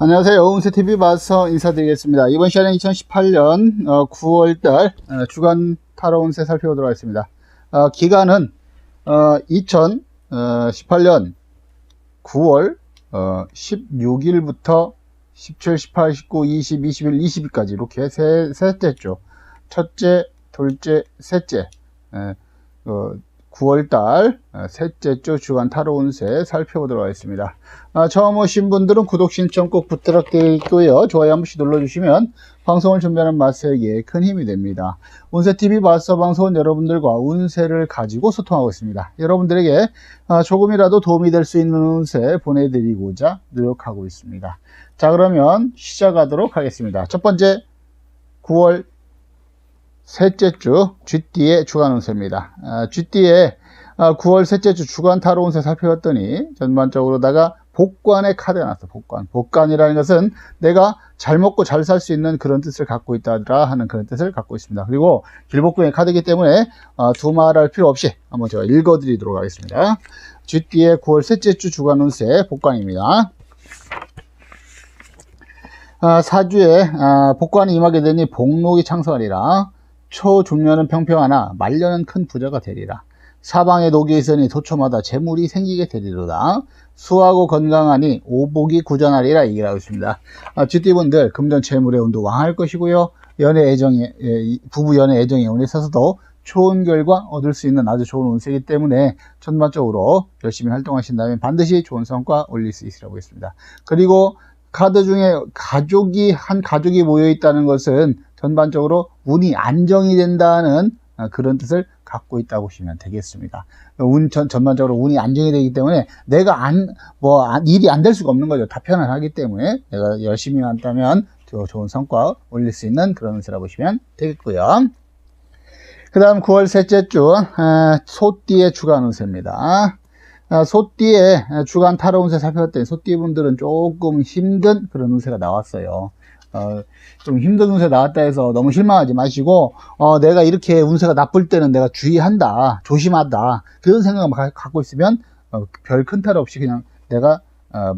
안녕하세요. 운세TV 마서 인사드리겠습니다. 이번 시간은 2018년 9월달 어, 주간 타로 운세 살펴보도록 하겠습니다. 어, 기간은 2018년 9월 16일부터 17, 18, 19, 20, 21, 20일까지 이렇게 세, 셋째 주 첫째, 둘째, 셋째 에, 어, 9월달 셋째 주 주간 타로 운세 살펴보도록 하겠습니다. 아, 처음 오신 분들은 구독 신청 꼭 부탁드리고요. 좋아요 한 번씩 눌러주시면 방송을 준비하는 마스에게 큰 힘이 됩니다. 운세TV 마스 방송은 여러분들과 운세를 가지고 소통하고 있습니다. 여러분들에게 아, 조금이라도 도움이 될 수 있는 운세 보내드리고자 노력하고 있습니다. 자 그러면 시작하도록 하겠습니다. 첫 번째 9월 셋째 주 GT의 주간 운세입니다. 아, GT의 9월 셋째 주 주간 타로 운세 살펴봤더니 전반적으로다가 복관의 카드가 나왔어. 복관. 복관이라는 것은 내가 잘 먹고 잘 살 수 있는 그런 뜻을 갖고 있다라 하는 그런 뜻을 갖고 있습니다. 그리고 길복궁의 카드이기 때문에 어, 두말할 필요 없이 한번 제가 읽어드리도록 하겠습니다. GT의 9월 셋째 주 주간 운세 복관입니다. 아, 사주에 아, 복관이 임하게 되니 복록이 창성하리라. 초중년은 평평하나 말년은 큰 부자가 되리라. 사방에 독이 있으니 도초마다 재물이 생기게 되리로다. 수하고 건강하니 오복이 구전하리라 얘기를 하고 있습니다. 아, 쥐띠분들 금전 재물의 운도 왕할 것이고요. 연애 애정에 예, 부부 연애 애정에 운에 있어서도 좋은 결과 얻을 수 있는 아주 좋은 운세이기 때문에 전반적으로 열심히 활동하신다면 반드시 좋은 성과 올릴 수 있으라고 했습니다. 그리고 카드 중에 가족이 한 가족이 모여 있다는 것은 전반적으로 운이 안정이 된다는 어, 그런 뜻을 갖고 있다고 보시면 되겠습니다. 운 전, 전반적으로 운이 안정이 되기 때문에 내가 안 뭐 일이 안 될 수가 없는 거죠. 다 편안하기 때문에 내가 열심히 한다면 더 좋은 성과 올릴 수 있는 그런 운세라 보시면 되겠고요. 그 다음 9월 셋째 주 어, 소띠의 주간 운세입니다. 어, 소띠의 주간 타로 운세 살펴봤더니 소띠 분들은 조금 힘든 그런 운세가 나왔어요. 어, 좀 힘든 운세 나왔다 해서 너무 실망하지 마시고, 어, 내가 이렇게 운세가 나쁠 때는 내가 주의한다, 조심하다, 그런 생각을 갖고 있으면, 어, 별 큰 탈 없이 그냥 내가, 어,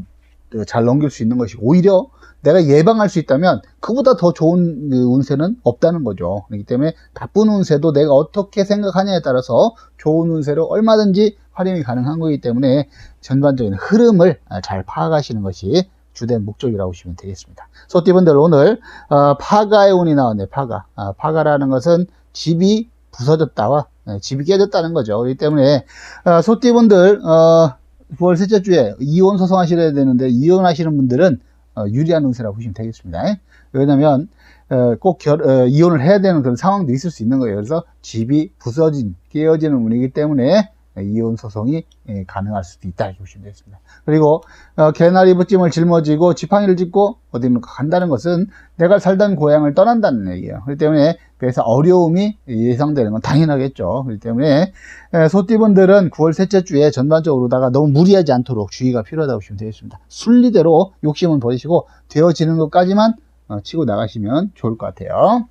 잘 넘길 수 있는 것이고, 오히려 내가 예방할 수 있다면, 그보다 더 좋은 그 운세는 없다는 거죠. 그렇기 때문에 나쁜 운세도 내가 어떻게 생각하냐에 따라서 좋은 운세로 얼마든지 활용이 가능한 거기 때문에 전반적인 흐름을 잘 파악하시는 것이 주된 목적이라고 보시면 되겠습니다. 소띠분들 오늘 어, 파가의 운이 나왔네요. 파가. 아, 파가라는 것은 집이 부서졌다와 네, 집이 깨졌다는 거죠. 그렇기 때문에 어, 소띠분들 어, 9월 셋째 주에 이혼 소송하셔야 되는데 이혼하시는 분들은 어, 유리한 운세라고 보시면 되겠습니다. 왜냐하면 어, 꼭 결, 어, 이혼을 해야 되는 그런 상황도 있을 수 있는 거예요. 그래서 집이 부서진 깨어지는 운이기 때문에 이혼 소송이 예, 가능할 수도 있다 이렇게 보시면 되겠습니다. 그리고 어, 개나리 붙짐을 짊어지고 지팡이를 짚고 어디로 간다는 것은 내가 살던 고향을 떠난다는 얘기예요. 그렇기 때문에 그래서 어려움이 예상되는 건 당연하겠죠. 그렇기 때문에 예, 소띠분들은 9월 셋째 주에 전반적으로다가 너무 무리하지 않도록 주의가 필요하다고 보시면 되겠습니다. 순리대로 욕심은 버리시고 되어지는 것까지만 어, 치고 나가시면 좋을 것 같아요.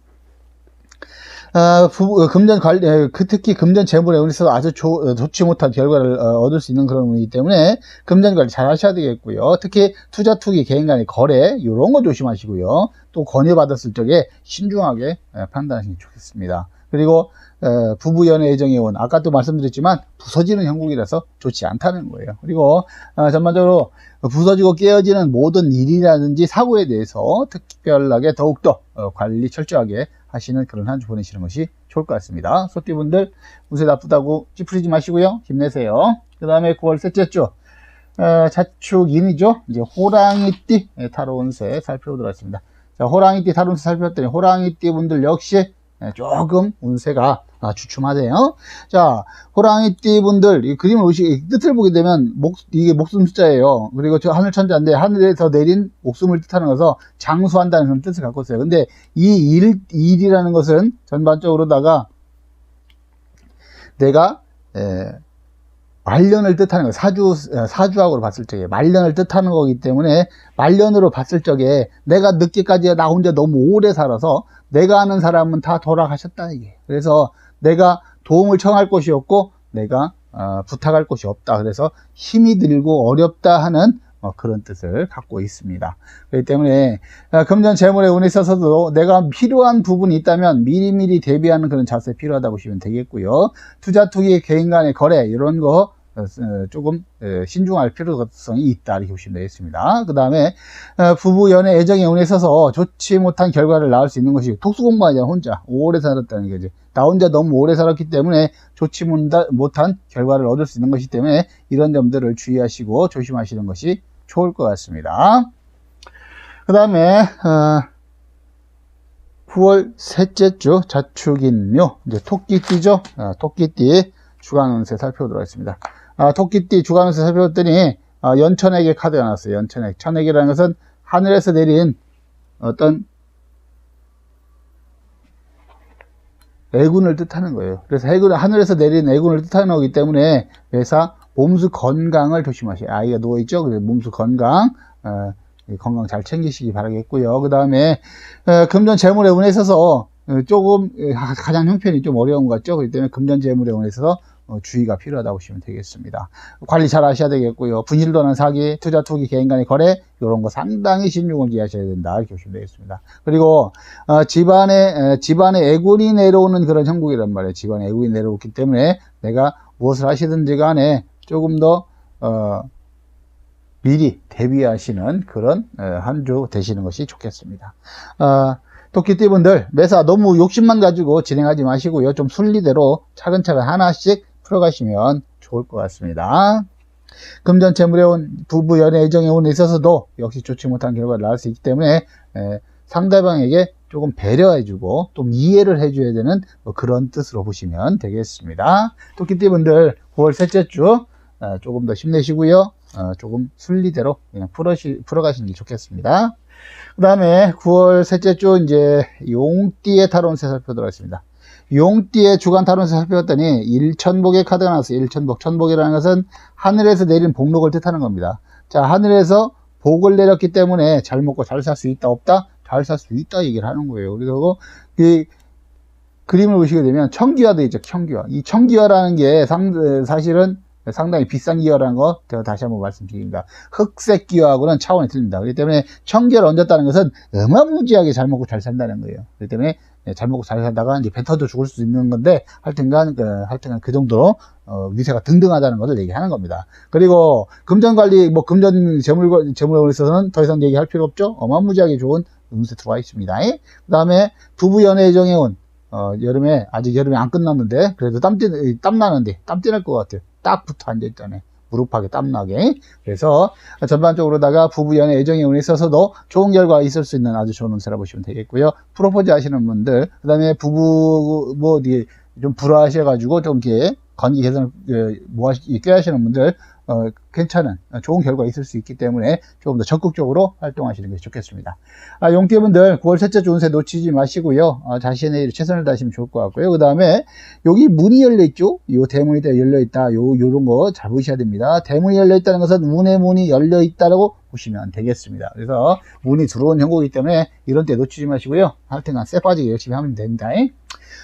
어, 부, 어, 금전 관리, 그 특히 금전 재물에 의해서 아주 조, 어, 좋지 못한 결과를 어, 얻을 수 있는 그런 운이기 때문에 금전 관리 잘 하셔야 되겠고요. 특히 투자, 투기, 개인 간의 거래, 이런 거 조심하시고요. 또 권유받았을 적에 신중하게 판단하시는 게 좋겠습니다. 그리고 어, 부부 연애 애정의 원 아까 도 말씀드렸지만 부서지는 형국이라서 좋지 않다는 거예요. 그리고 어, 전반적으로 부서지고 깨어지는 모든 일이라든지 사고에 대해서 특별하게 더욱더 어, 관리 철저하게 하시는 그런 한 주 보내시는 것이 좋을 것 같습니다. 소띠분들 운세 나쁘다고 찌푸리지 마시고요. 힘내세요. 그 다음에 9월 셋째 주 어, 자축 인이죠. 이제 호랑이띠 타로 운세 살펴보도록 하겠습니다. 자, 호랑이띠 타로 운세 살펴봤더니 호랑이띠 분들 역시 조금 운세가 아, 주춤하대요. 자, 호랑이띠 분들, 이 그림을 보시, 뜻을 보게 되면, 목, 이게 목숨 숫자예요. 그리고 저 하늘 천자인데, 하늘에서 내린 목숨을 뜻하는 것은 장수한다는 그런 뜻을 갖고 있어요. 근데 이 일, 일이라는 것은 전반적으로다가 내가, 에, 말년을 뜻하는 거 사주 사주학으로 봤을 적에 말년을 뜻하는 거기 때문에 말년으로 봤을 적에 내가 늦게까지 나 혼자 너무 오래 살아서 내가 아는 사람은 다 돌아가셨다 이게 그래서 내가 도움을 청할 곳이 없고 내가 어, 부탁할 곳이 없다. 그래서 힘이 들고 어렵다 하는 어, 그런 뜻을 갖고 있습니다. 그렇기 때문에 어, 금전 재물의 운에 있어서도 내가 필요한 부분이 있다면 미리미리 대비하는 그런 자세 필요하다 보시면 되겠고요. 투자 투기 개인 간의 거래 이런 거 어, 조금 어, 신중할 필요성이 있다 이렇게 보시면 되겠습니다. 그 다음에 어, 부부 연애 애정에 운에 있어서 좋지 못한 결과를 낳을 수 있는 것이 독수공부하자 혼자 오래 살았다는 거지. 나 혼자 너무 오래 살았기 때문에 좋지 못한 결과를 얻을 수 있는 것이기 때문에 이런 점들을 주의하시고 조심하시는 것이 좋을 것 같습니다. 그 다음에 어, 9월 셋째 주 자축인묘 이제 토끼띠죠. 어, 토끼띠 주간 운세 살펴보도록 하겠습니다. 아, 토끼띠 주간 운세 살펴봤더니 아, 연천액의 카드가 나왔어요. 연천액. 천액이라는 것은 하늘에서 내린 어떤 애군을 뜻하는 거예요. 그래서 해군, 하늘에서 내린 애군을 뜻하는 거기 때문에 매사 몸수 건강을 조심하세요. 아이가 누워있죠? 그래서 몸수 건강, 어, 건강 잘 챙기시기 바라겠고요. 그 다음에, 어, 금전 재물에 운에 있어서 어, 조금, 어, 가장 형편이 좀 어려운 것 같죠? 그렇기 때문에 금전 재물에 운에 있어서 어, 주의가 필요하다고 보시면 되겠습니다. 관리 잘 하셔야 되겠고요. 분실도는 사기, 투자, 투기, 개인 간의 거래 이런 거 상당히 신중을 기하셔야 된다 이렇게 보시면 되겠습니다. 그리고 어, 집안에 에, 집안에 애군이 내려오는 그런 형국이란 말이에요. 집안에 애군이 내려오기 때문에 내가 무엇을 하시든지 간에 조금 더 어, 미리 대비하시는 그런 어, 한주 되시는 것이 좋겠습니다. 어, 토끼띠분들 매사 너무 욕심만 가지고 진행하지 마시고요. 좀 순리대로 차근차근 하나씩 풀어가시면 좋을 것 같습니다. 금전 재물에 온 부부 연애 애정에 온에 있어서도 역시 좋지 못한 결과를 낳을 수 있기 때문에 에, 상대방에게 조금 배려해주고 또 이해를 해줘야 되는 뭐 그런 뜻으로 보시면 되겠습니다. 토끼띠분들 9월 셋째 주 어, 조금 더 힘내시고요. 어, 조금 순리대로 그냥 풀어시, 풀어가시는 게 좋겠습니다. 그 다음에 9월 셋째 주 이제 용띠의 타론세 살펴보도록 하겠습니다. 용띠의 주간 타론세 살펴봤더니 일천복의 카드가 나왔어요. 일천복. 천복이라는 것은 하늘에서 내린 복록을 뜻하는 겁니다. 자, 하늘에서 복을 내렸기 때문에 잘 먹고 잘 살 수 있다, 없다? 잘 살 수 있다 얘기를 하는 거예요. 그래서 그 그림을 보시게 되면 청기화도 있죠. 청기화. 이 청기화라는 게 상, 사실은 상당히 비싼 기어라는 거 제가 다시 한번 말씀드립니다. 흑색 기어하고는 차원이 틀립니다. 그렇기 때문에 청기를 얹었다는 것은 어마무지하게 잘 먹고 잘 산다는 거예요. 그렇기 때문에 잘 먹고 잘 살다가 이제 배 터져 죽을 수 있는 건데 하여튼간 그, 하여튼간 그 정도로 어, 위세가 등등하다는 것을 얘기하는 겁니다. 그리고 금전 관리 뭐 금전 재물 재물에 있어서는 더 이상 얘기할 필요 없죠. 어마무지하게 좋은 운세 들어와 있습니다. 그 다음에 부부 연애 예정에 온 어, 여름에 아직 여름이 안 끝났는데 그래도 땀띠 땀 나는데 땀띠 날 것 같아요. 딱 붙어 앉아 있잖아요. 무릎하게 땀나게. 그래서 전반적으로다가 부부 연애 애정의 운에 있어서도 좋은 결과 있을 수 있는 아주 좋은 운세라 보시면 되겠고요. 프로포즈 하시는 분들, 그 다음에 부부, 뭐, 좀 불화하셔가지고 좀 이렇게 관계 개선을 뭐 하시, 꾀하시는 분들, 어, 괜찮은 좋은 결과 있을 수 있기 때문에 조금 더 적극적으로 활동하시는 게 좋겠습니다. 아, 용띠분들 9월 셋째 운세 놓치지 마시고요. 아, 자신의 일 최선을 다하시면 좋을 것 같고요. 그 다음에 여기 문이 열려 있죠. 요 대문이 열려 있다. 요 요런 거 잡으셔야 됩니다. 대문이 열려 있다는 것은 문의 문이 열려 있다라고 보시면 되겠습니다. 그래서 문이 들어온 형국이기 때문에 이런 때 놓치지 마시고요. 하여튼간 쎄 빠지게 열심히 하면 됩니다.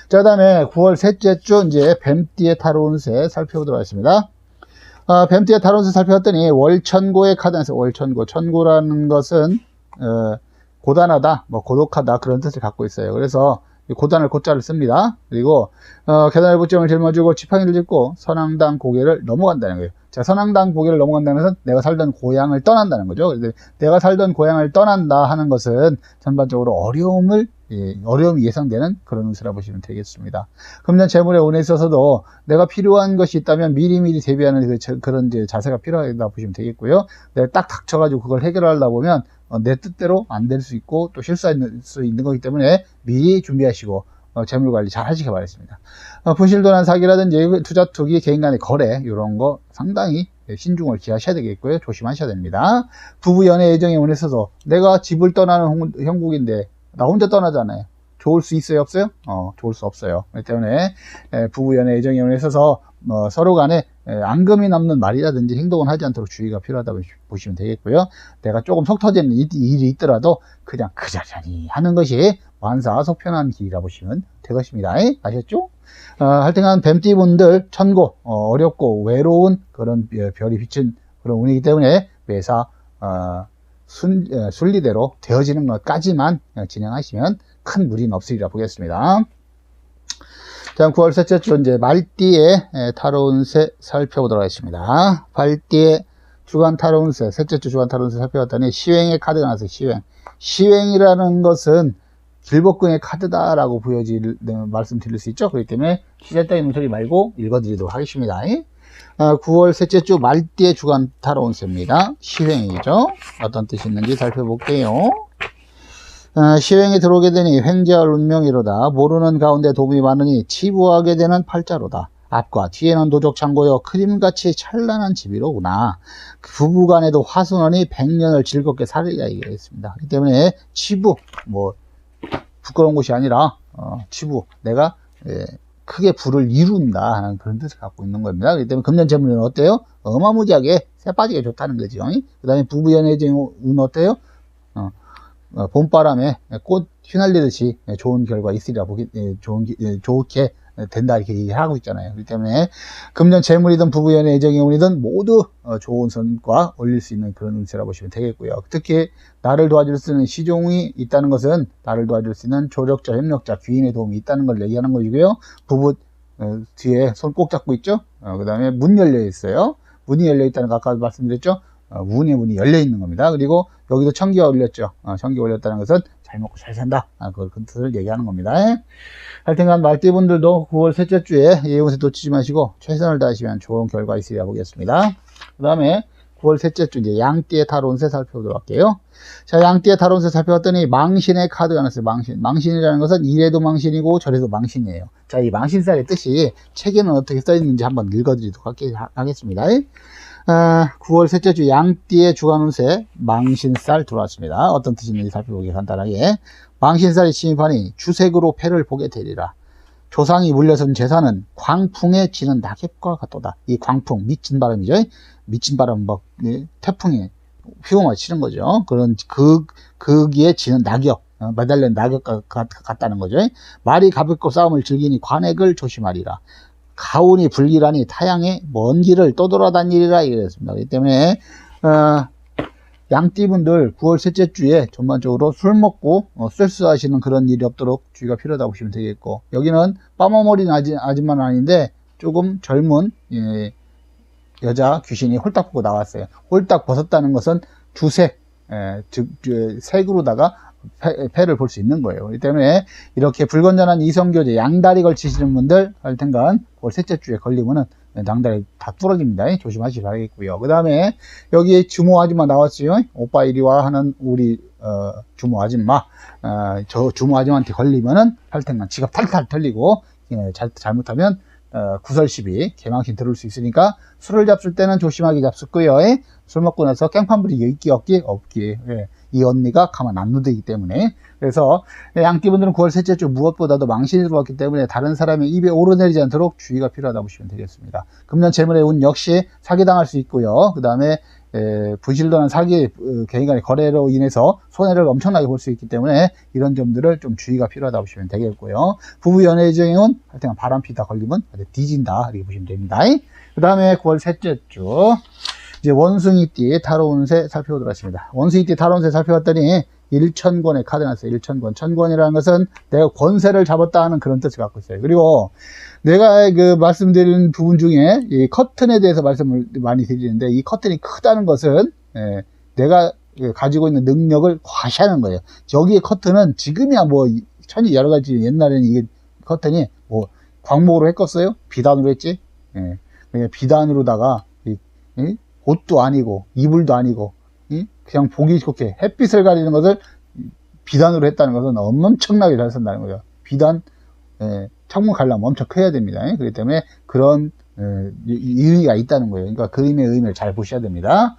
자, 그 다음에 9월 셋째 주 이제 뱀띠의 타로 운세 살펴보도록 하겠습니다. 어, 뱀띠의 타론을 살펴봤더니 월천고의 카드에서 월천고. 천고라는 것은 어, 고단하다, 뭐 고독하다 그런 뜻을 갖고 있어요. 그래서 고단을 고자를 씁니다. 그리고 어, 계단을 붙점을 짊어지고 지팡이를 짚고 선앙당 고개를 넘어간다는 거예요. 자, 선앙당 고개를 넘어간다는 것은 내가 살던 고향을 떠난다는 거죠. 내가 살던 고향을 떠난다 하는 것은 전반적으로 어려움을 예, 어려움이 예상되는 그런 운세라 보시면 되겠습니다. 금년 재물에 운에 있어서도 내가 필요한 것이 있다면 미리미리 대비하는 그, 그런 자세가 필요하다 보시면 되겠고요. 내가 딱 닥쳐가지고 그걸 해결하려다 보면 어, 내 뜻대로 안 될 수 있고 또 실수할 수 있는 거기 때문에 미리 준비하시고 어, 재물 관리 잘 하시기 바랍니다. 어, 분실도난 사기라든지 투자 투기 개인 간의 거래 이런 거 상당히 신중을 기하셔야 되겠고요. 조심하셔야 됩니다. 부부 연애 예정에 운에 있어서 내가 집을 떠나는 형국인데 나 혼자 떠나잖아요. 좋을 수 있어요, 없어요? 어, 좋을 수 없어요. 그렇기 때문에 부부 연애 애정에 있어서 어, 서로 간에 앙금이 남는 말이라든지 행동을 하지 않도록 주의가 필요하다고 보시면 되겠고요. 내가 조금 속 터지는 일이 있더라도 그냥 그자자니 하는 것이 완사 속편한 길이라 보시면 되것입니다. 아셨죠? 어, 하여튼간 뱀띠분들 천고 어, 렵고 외로운 그런 별이 비친 그런 운이기 때문에 매사 어, 순, 어, 순리대로 되어지는 것까지만 어, 진행하시면 큰 무리는 없으리라 보겠습니다. 다음 9월 셋째 주 이제 말띠의 에, 타로운세 살펴보도록 하겠습니다. 발띠의 주간 타로운세, 셋째 주 주간 타로운세 살펴봤더니 시행의 카드가 나왔어요. 시행. 시행이라는 것은 길복궁의 카드다라고 보여질 네, 말씀드릴 수 있죠. 그렇기 때문에 시제 따윈 소리 말고 읽어드리도록 하겠습니다. 어, 9월 셋째 주 말띠의 주간 타로 운세입니다. 시행이죠. 어떤 뜻이 있는지 살펴볼게요. 어, 시행에 들어오게 되니 횡재할 운명이로다. 모르는 가운데 도움이 많으니 치부하게 되는 팔자로다. 앞과 뒤에는 도적 창고여 그림같이 찬란한 집이로구나. 그 부부간에도 화순원이 백년을 즐겁게 살으리라 얘기했습니다. 그렇기 때문에 치부, 뭐 부끄러운 것이 아니라 어, 치부, 내가 예, 크게 부를 이룬다 하는 그런 뜻을 갖고 있는 겁니다. 그렇기 때문에 금년 재물은 어때요? 어마무지하게 새 빠지게 좋다는 거죠. 그 다음에 부부연애운 어때요? 어, 어, 봄바람에 꽃 휘날리듯이 좋은 결과 있으리라 보기, 예, 좋은, 기- 예, 좋게 된다 이렇게 얘기하고 있잖아요. 그렇기 때문에 금년 재물이든 부부연애 애정의 운이든 모두 어, 좋은 성과 올릴 수 있는 그런 운세라 보시면 되겠고요. 특히 나를 도와줄 수 있는 시종이 있다는 것은 나를 도와줄 수 있는 조력자, 협력자, 귀인의 도움이 있다는 걸 얘기하는 것이고요. 부부 어, 뒤에 손 꼭 잡고 있죠. 그 다음에 문 열려 있어요. 문이 열려 있다는 거 아까 말씀드렸죠. 어, 운의 문이 열려 있는 겁니다. 그리고 여기도 청기가 올렸죠. 어, 청기 올렸다는 것은 잘 먹고 잘 산다. 그 뜻을 얘기하는 겁니다. 하여튼간 말띠분들도 9월 셋째 주에 예운세 놓치지 마시고 최선을 다하시면 좋은 결과 있으리라 보겠습니다. 그 다음에 9월 셋째 주 이제 양띠의 타론세 살펴보도록 할게요. 자, 양띠의 타론세 살펴봤더니 망신의 카드가 나왔어요. 망신. 망신이라는 것은 이래도 망신이고 저래도 망신이에요. 자, 이 망신살의 뜻이 책에는 어떻게 써 있는지 한번 읽어드리도록 하겠습니다. 아, 9월 셋째 주 양띠의 주간 운세 망신살 들어왔습니다. 어떤 있는지 살펴보기 간단하게. 망신살이 침입하니 주색으로 패를 보게 되리라. 조상이 물려선 재산은 광풍에 지는 낙엽과 같도다. 이 광풍, 미친 바람이죠. 미친 바람, 막, 예, 태풍이 휘용을 치는 거죠. 그런 극, 극기에 지는 낙엽, 어, 매달린 낙엽과 같, 같다는 거죠. 말이 가볍고 싸움을 즐기니 관액을 조심하리라. 가온이 불길하니 타양의 먼 길을 떠돌아다니리라 이랬습니다. 그렇기 때문에 어, 양띠분들 9월 셋째 주에 전반적으로 술 먹고 어, 쓸수하시는 그런 일이 없도록 주의가 필요하다고 보시면 되겠고 여기는 빠머머린 아지, 아줌마는 아닌데 조금 젊은 예, 여자 귀신이 홀딱 보고 나왔어요. 홀딱 벗었다는 것은 주색, 예, 즉 주- 색으로다가 패, 를볼 수 있는 거예요. 그렇기 때문에 이렇게 불건전한 이성교제 양다리 걸치시는 분들 할 텐간 올 셋째 주에 걸리면은 양다리 다 부러집니다. 조심하시기 바라겠고요. 그 다음에 여기 주모 아줌마 나왔어요. 오빠 이리 와 하는 우리 어, 주모 아줌마 어, 저 주모 아줌마한테 걸리면은 할 텐간 지갑 탈탈 털리고 예, 잘, 잘못하면 어, 구설 시비 개망신 들을 수 있으니까 술을 잡술 때는 조심하게 잡수고요. 예? 술 먹고 나서 깽판 부리 있기 없기 없기 예. 이 언니가 가만 안 놔두기 때문에 그래서 양띠분들은 9월 셋째 주 무엇보다도 망신이 들어왔기 때문에 다른 사람의 입에 오르내리지 않도록 주의가 필요하다 보시면 되겠습니다. 금년 재물의 운 역시 사기당할 수 있고요. 그 다음에 부실도난 사기 어, 개인 간의 거래로 인해서 손해를 엄청나게 볼 수 있기 때문에 이런 점들을 좀 주의가 필요하다 보시면 되겠고요. 부부 연애정의 운 하여튼 바람 피다 걸리면 뒤진다 이렇게 보시면 됩니다. 그 다음에 9월 셋째 주 이제 원숭이띠 타로운세 살펴보도록 하겠습니다. 원숭이띠 타로운세 살펴봤더니 일천권의 카드 나왔어요. 일천권. 천권이라는 것은 내가 권세를 잡았다 하는 그런 뜻을 갖고 있어요. 그리고 내가 그 말씀드린 부분 중에 이 커튼에 대해서 말씀을 많이 드리는데 이 커튼이 크다는 것은 예, 내가 가지고 있는 능력을 과시하는 거예요. 여기에 커튼은 지금이야 뭐 천이 여러 가지 옛날에는 이게 커튼이 뭐 광목으로 했겠어요? 비단으로 했지? 예. 그냥 비단으로다가 이, 이 옷도 아니고 이불도 아니고 이? 그냥 보기 좋게 햇빛을 가리는 것을 비단으로 했다는 것은 엄청나게 잘 쓴다는 거죠. 비단 예, 창문 갈라면 엄청 커야 됩니다. 예? 그렇기 때문에 그런 예, 이- 의미가 있다는 거예요. 그러니까 그림의 의미를 잘 보셔야 됩니다.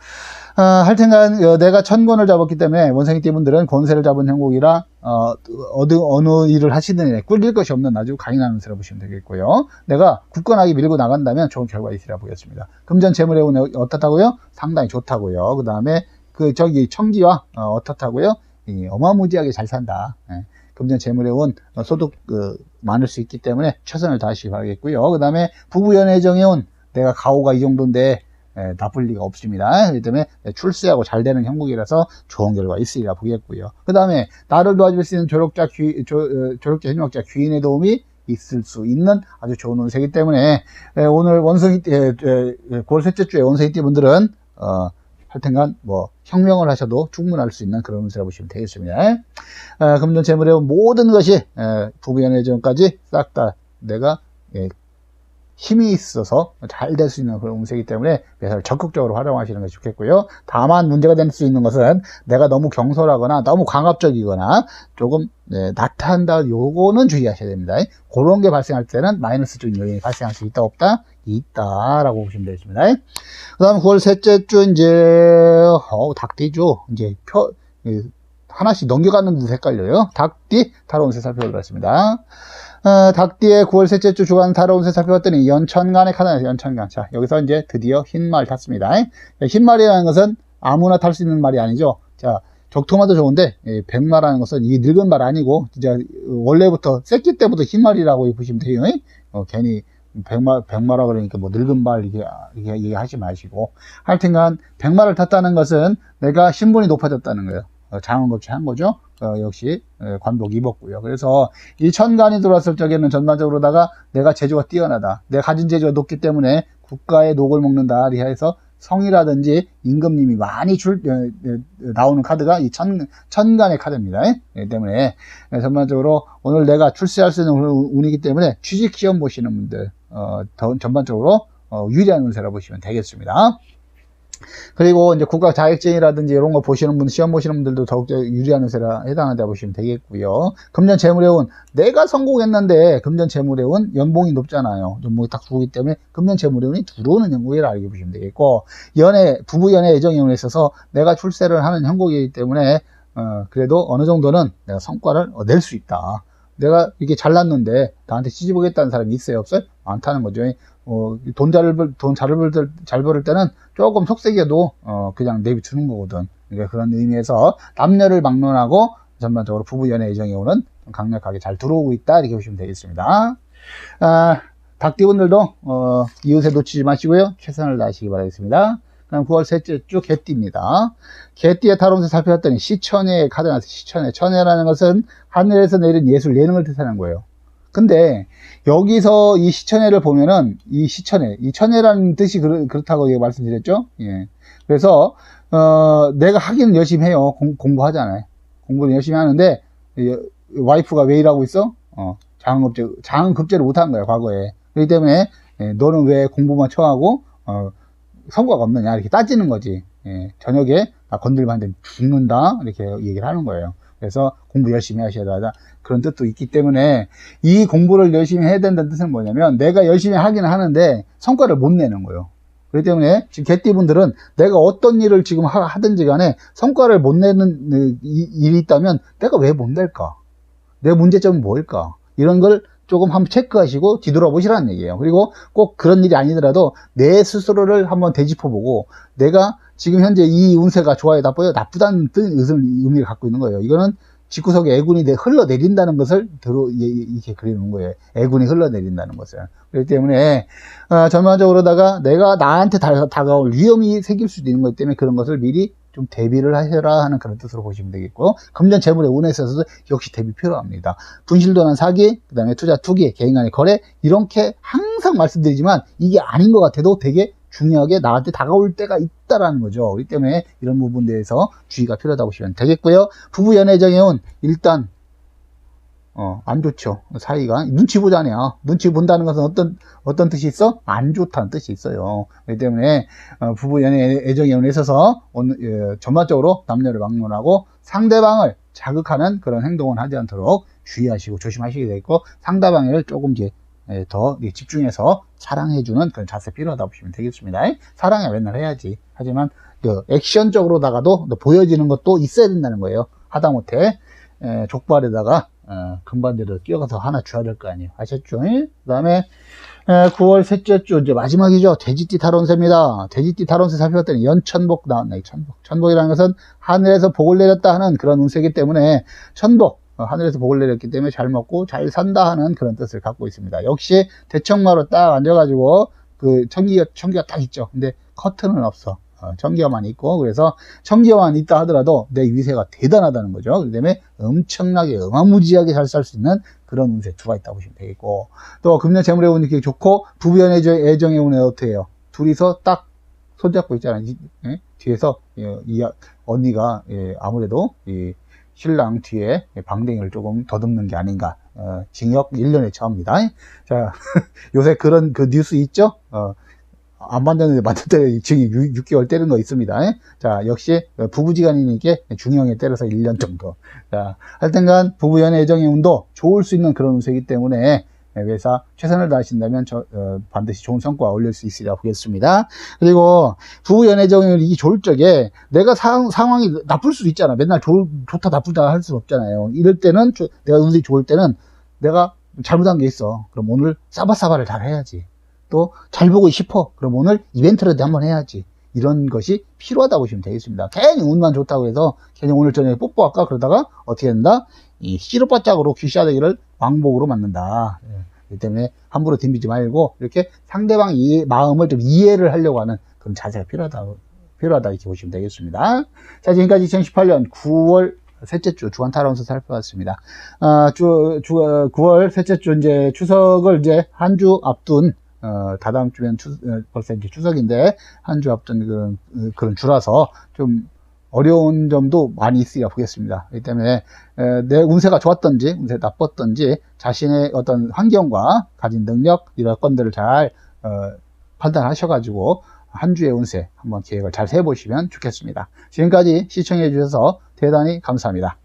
아, 어, 내가 천 권을 잡았기 때문에 원생이 띠분들은 권세를 잡은 형국이라 어, 어느, 어느 일을 하시든 에 꿀릴 것이 없는 아주 강인한 운세라 보시면 되겠고요. 내가 굳건하게 밀고 나간다면 좋은 결과 있으리라 보겠습니다. 금전 재물의 운이 어떻다고요? 상당히 좋다고요. 그 다음에 그 저기 청기와 어, 어떻다고요? 이 어마무지하게 잘 산다. 예. 금전 재물의 운 어, 소득 그, 많을 수 있기 때문에 최선을 다하시기 바라겠고요. 그 다음에 부부 연애정의 운 내가 가오가 이 정도인데 예, 나쁠 리가 없습니다. 그렇기 때문에 출세하고 잘 되는 형국이라서 좋은 결과 있으리라 보겠고요. 그 다음에 나를 도와줄 수 있는 조력자, 귀, 조, 어, 조력자, 협력자, 귀인의 도움이 있을 수 있는 아주 좋은 운세이기 때문에 예, 오늘 원성이 예, 예, 9월 셋째 주에 원성이띠 분들은 어, 하여튼간 뭐 혁명을 하셔도 충분할 수 있는 그런 운세라 보시면 되겠습니다. 어, 금전 재물의 모든 것이 에, 부부연애 전까지 싹 다 내가 예, 힘이 있어서 잘 될 수 있는 그런 운세이기 때문에 매사를 적극적으로 활용하시는 것이 좋겠고요. 다만 문제가 될 수 있는 것은 내가 너무 경솔하거나 너무 강압적이거나 조금 네, 나타난다 요거는 주의하셔야 됩니다. 그런 게 발생할 때는 마이너스 적인 요인이 발생할 수 있다 없다 있다라고 보시면 되겠습니다. 그 다음 9월 셋째 주 이제 어, 닭띠죠. 이제 표 예, 하나씩 넘겨가는 듯 헷갈려요. 닭띠 다뤄운 세 살펴보도록 하겠습니다. 어, 닭띠의 9월 셋째 주 주간 다뤄운 세 살펴봤더니 연천간의 카드에서 연천간. 자, 여기서 이제 드디어 흰말 탔습니다. 흰말이라는 것은 아무나 탈 수 있는 말이 아니죠. 자, 적토마도 좋은데 예, 백마라는 것은 이 늙은 말 아니고 진짜 원래부터 새끼 때부터 흰말이라고 보시면 돼요. 어, 괜히 백마, 백마라 그러니까 뭐 늙은 말 이게, 이게 얘기하지 마시고. 하여튼간 백마를 탔다는 것은 내가 신분이 높아졌다는 거예요. 어, 장원급체 한 거죠. 어, 역시 어, 관복 입었고요. 그래서 이 천간이 들어왔을 적에는 전반적으로다가 내가 재주가 뛰어나다. 내가 가진 재주가 높기 때문에 국가의 녹을 먹는다. 리하해서 성이라든지 임금님이 많이 줄 어, 어, 나오는 카드가 이 천, 천간의 카드입니다. 예, 때문에 예, 전반적으로 오늘 내가 출세할 수 있는 운이기 때문에 취직 시험 보시는 분들 어, 더 전반적으로 어, 유리한 운세라 보시면 되겠습니다. 그리고 이제 국가 자격증이라든지 이런 거 보시는 분, 시험 보시는 분들도 더욱더 유리한 운세라 해당한다 보시면 되겠고요. 금전 재물의운 내가 성공했는데 금전 재물의운 연봉이 높잖아요. 연봉이 딱 들어오기 때문에 금전 재물의운이 들어오는 형국이라 알게 보시면 되겠고 연애, 부부 연애 애정의 운에 있어서 내가 출세를 하는 형국이기 때문에 어, 그래도 어느 정도는 내가 성과를 낼 수 있다. 내가 이게 잘났는데 나한테 시집오겠다는 사람이 있어요 없어요? 많다는 거죠. 어, 돈 잘, 벌, 돈 잘 벌, 잘 벌을 때는 조금 속색여도, 어, 그냥 내비두는 거거든. 그러니까 그런 의미에서 남녀를 막론하고 전반적으로 부부 연애 애정이 오는 강력하게 잘 들어오고 있다. 이렇게 보시면 되겠습니다. 아, 닭띠분들도, 어, 이웃에 놓치지 마시고요. 최선을 다하시기 바라겠습니다. 그럼 9월 셋째 주 개띠입니다. 개띠의 타로운세 살펴봤더니 시천의 카드 나서 시천의 천혜라는 것은 하늘에서 내린 예술 예능을 뜻하는 거예요. 근데 여기서 이 시천회를 보면은 이 시천회, 이 천회라는 뜻이 그렇, 다고 말씀드렸죠. 예. 그래서 어, 내가 하기는 열심히 해요. 공, 부하잖아요 공부를 열심히 하는데 와이프가 왜 일하고 있어? 어, 장급제, 장급제를 못한 거야 과거에. 그렇기 때문에 예, 너는 왜 공부만 쳐하고 어, 성과가 없느냐 이렇게 따지는 거지. 예, 저녁에 나 건들면 안 되면 죽는다 이렇게 얘기를 하는 거예요. 그래서 공부 열심히 하셔야 한다. 그런 뜻도 있기 때문에 이 공부를 열심히 해야 된다는 뜻은 뭐냐면 내가 열심히 하기는 하는데 성과를 못 내는 거예요. 그렇기 때문에 지금 개띠분들은 내가 어떤 일을 지금 하든지 간에 성과를 못 내는 일이 있다면 내가 왜 못 낼까? 내 문제점은 뭘까? 이런 걸 조금 한번 체크하시고 뒤돌아보시라는 얘기예요. 그리고 꼭 그런 일이 아니더라도 내 스스로를 한번 되짚어보고 내가 지금 현재 이 운세가 좋아요, 나빠요, 나쁘다는 뜻, 의미를 갖고 있는 거예요. 이거는 직구석에 애군이 흘러내린다는 것을 들어, 이렇게 그리는 거예요. 애군이 흘러내린다는 것을. 그렇기 때문에, 어, 전반적으로다가 내가 나한테 다, 가올 위험이 생길 수도 있는 것 때문에 그런 것을 미리 좀 대비를 하셔라 하는 그런 뜻으로 보시면 되겠고, 금전 재물의 운에 있어서도 역시 대비 필요합니다. 분실도난 사기, 그 다음에 투자 투기, 개인 간의 거래, 이렇게 항상 말씀드리지만 이게 아닌 것 같아도 되게 중요하게 나한테 다가올 때가 있다라는 거죠. 그렇기 때문에 이런 부분에 대해서 주의가 필요하다고 보시면 되겠고요. 부부 연애정에온 일단 어, 안 좋죠. 사이가. 눈치 보자네요. 눈치 본다는 것은 어떤, 어떤 뜻이 있어? 안 좋다는 뜻이 있어요. 그렇기 때문에, 어, 부부 연애 애정에 있어서, 오늘, 예, 전반적으로 남녀를 막론하고 상대방을 자극하는 그런 행동은 하지 않도록 주의하시고 조심하시게 되겠고, 상대방을 조금 이제 예, 더 집중해서 사랑해주는 그런 자세 필요하다 보시면 되겠습니다. 사랑해 맨날 해야지. 하지만 그 액션적으로다가도 보여지는 것도 있어야 된다는 거예요. 하다못해 에, 족발에다가 어, 금반대로 끼어가서 하나 줘야 될 거 아니에요. 아셨죠? 그 다음에 9월 셋째 주 이제 마지막이죠. 돼지띠 탈원세입니다. 돼지띠 탈원세 살펴봤더니 연천복 나왔네. 천복. 천복이라는 것은 하늘에서 복을 내렸다 하는 그런 운세이기 때문에 천복 어, 하늘에서 복을 내렸기 때문에 잘 먹고 잘 산다 하는 그런 뜻을 갖고 있습니다. 역시 대청마로 딱 앉아가지고 그 청기가 청기가 딱 있죠. 근데 커튼은 없어. 어, 청기화만 있고 그래서 청기화만 있다 하더라도 내 위세가 대단하다는 거죠. 그 때문에 엄청나게 어마무지하게 잘 살 수 있는 그런 운세 두가 있다고 보시면 되겠고 또 금년 재물의 운이 이렇게 좋고 부부 연 애정, 애정의 어떻게 해요? 둘이서 딱 손잡고 있잖아요. 이- 예? 뒤에서 예, 이 아- 언니가 예, 아무래도 이 신랑 뒤에 방댕이를 조금 더듬는 게 아닌가. 어, 징역 1년에 처합니다. 자, 요새 그런 그 뉴스 있죠? 어, 안 만났는데 만났더니 징역 6, 개월 때리는 거 있습니다. 자, 역시 부부지간이니까 중형에 때려서 1년 정도. 자, 하여튼간 부부 연애 애정의 운도 좋을 수 있는 그런 운세이기 때문에 회사 최선을 다하신다면 저, 어, 반드시 좋은 성과 올릴 수 있으리라 보겠습니다. 그리고 부부 연애 애정이 이 좋을 적에 내가 상, 상황이 나쁠 수도 있잖아. 맨날 좋, 좋다 나쁘다 할 수 없잖아요. 이럴 때는 조- 내가 운이 좋을 때는 내가 잘못한 게 있어. 그럼 오늘 싸바싸바를 잘 해야지. 또 잘 보고 싶어. 그럼 오늘 이벤트라도 한번 해야지. 이런 것이 필요하다고 보시면 되겠습니다. 괜히 운만 좋다고 해서 괜히 오늘 저녁에 뽀뽀할까 그러다가 어떻게 된다? 이 씨름바짝으로 귀샤대기를 왕복으로 맞는다. 예. 이 때문에 함부로 덤비지 말고 이렇게 상대방 이 마음을 좀 이해를 하려고 하는 그런 자세가 필요하다. 필요하다 이렇게 보시면 되겠습니다. 자 지금까지 2018년 9월 셋째 주 주간 타 라운서 살펴봤습니다. 아, 주, 주, 9월 셋째 주 이제 추석을 이제 한 주 앞둔 어, 다다음 주면 추, 어, 벌써 이제 추석인데 한 주 앞둔 그런, 어, 그런 주라서 좀 어려운 점도 많이 있으리라 보겠습니다. 이 때문에 에, 내 운세가 좋았던지 운세 나빴던지 자신의 어떤 환경과 가진 능력 이런 건들을 잘 어, 판단하셔가지고 한 주의 운세 한번 계획을 잘 세보시면 좋겠습니다. 지금까지 시청해 주셔서 대단히 감사합니다.